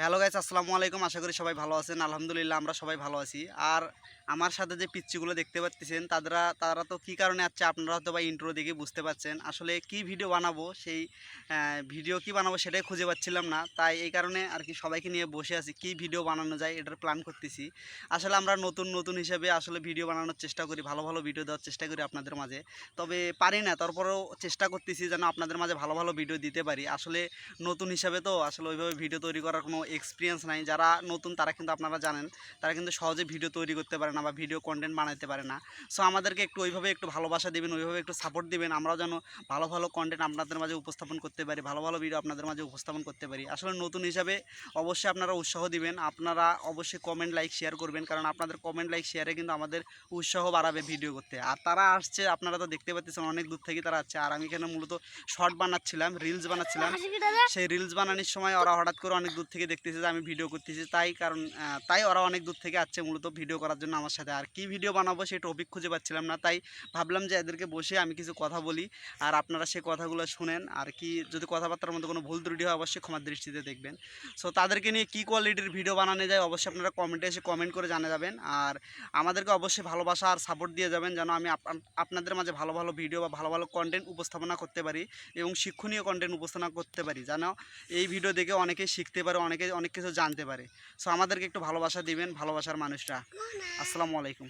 Hello guys, আসসালামু আলাইকুম। আশা করি সবাই ভালো আছেন। আলহামদুলিল্লাহ, আমরা সবাই ভালো আছি। আর আমার সাথে যে পিচ্চিগুলো দেখতে পাচ্ছেন তারা তারা তো কী কারণে আছে আপনারা হয়তো বা ইন্ট্রো দেখে বুঝতে পারছেন। আসলে কি ভিডিও বানাবো, সেই ভিডিও কি বানাবো সেটাই খুঁজে পাচ্ছিলাম না। তাই এই কারণে আর কি সবাইকে নিয়ে বসে আছি, কি ভিডিও বানানো যায় এটার প্ল্যান করতেছি। আসলে আমরা নতুন নতুন হিসেবে আসলে ভিডিও বানানোর চেষ্টা করি, ভালো ভালো ভিডিও দেওয়ার চেষ্টা করি আপনাদের মাঝে। তবে পারি না, তারপরেও চেষ্টা করতেছি যেন আপনাদের মাঝে ভালো ভালো ভিডিও দিতে পারি। আসলে নতুন হিসাবে তো আসলে ওইভাবে ভিডিও তৈরি করার কোনো এক্সপিরিয়েন্স নাই। যারা নতুন তারা কিন্তু আপনারা জানেন তারা কিন্তু সহজে ভিডিও তৈরি করতে পারে না বা ভিডিও কন্টেন্ট বানাতে পারে না। সো আমাদেরকে একটু ওইভাবে একটু ভালোবাসা দিবেন ওইভাবে একটু সাপোর্ট দিবেন। আমরাও যেন ভালো ভালো কন্টেন্ট আপনাদের মাঝে উপস্থাপন করতে পারি ভালো ভালো ভিডিও আপনাদের মাঝে উপস্থাপন করতে পারি। আসলে নতুন হিসাবে অবশ্যই আপনারা উৎসাহ দিবেন। আপনারা অবশ্যই কমেন্ট লাইক শেয়ার করবেন কারণ আপনাদের কমেন্ট লাইক শেয়ারে কিন্তু আমাদের উৎসাহ বাড়াবে ভিডিও করতে। আর তারা আসছে আপনারা তো দেখতে পাচ্ছেন অনেক দূর থেকে তারা আসছে। আর আমি এখানে মূলত শর্ট বানাচ্ছিলাম রিলস বানাচ্ছিলাম। সেই রিলস বানানোর সময় ওরা হঠাৎ করে অনেক দূর থেকে দেখতেছে যে আমি ভিডিও করতেছি, তাই কারণ তাই ওরা অনেক দূর থেকে আসছে মূলত ভিডিও করার জন্য আমার সাথে। আর কি ভিডিও বানাবো সেই টপিক খুঁজে পাচ্ছিলাম না, তাই ভাবলাম যে এদেরকে বসে আমি কিছু কথা বলি, আর আপনারা সেই কথাগুলো শুনেন। আর কি যদি কথাবার্তার মধ্যে কোনো ভুল ত্রুটি হয়, অবশ্যই ক্ষমার দৃষ্টিতে দেখবেন। সো তাদেরকে নিয়ে কী কোয়ালিটির ভিডিও বানানো যায়, অবশ্যই আপনারা কমেন্টে এসে কমেন্ট করে জানা যাবেন। আর আমাদেরকে অবশ্যই ভালোবাসা আর সাপোর্ট দিয়ে যাবেন, যেন আমি আপ- আপনাদের মাঝে ভালো ভালো ভিডিও বা ভালো ভালো কন্টেন্ট উপস্থাপনা করতে পারি এবং শিক্ষণীয় কন্টেন্ট উপস্থাপনা করতে পারি, যেন এই ভিডিও দেখে অনেকেই শিখতে পারে অনেকে অনেক কিছু জানতে পারে। সো আমাদেরকে একটু ভালোবাসা দিবেন ভালোবাসার মানুষরা আসসালামু আলাইকুম।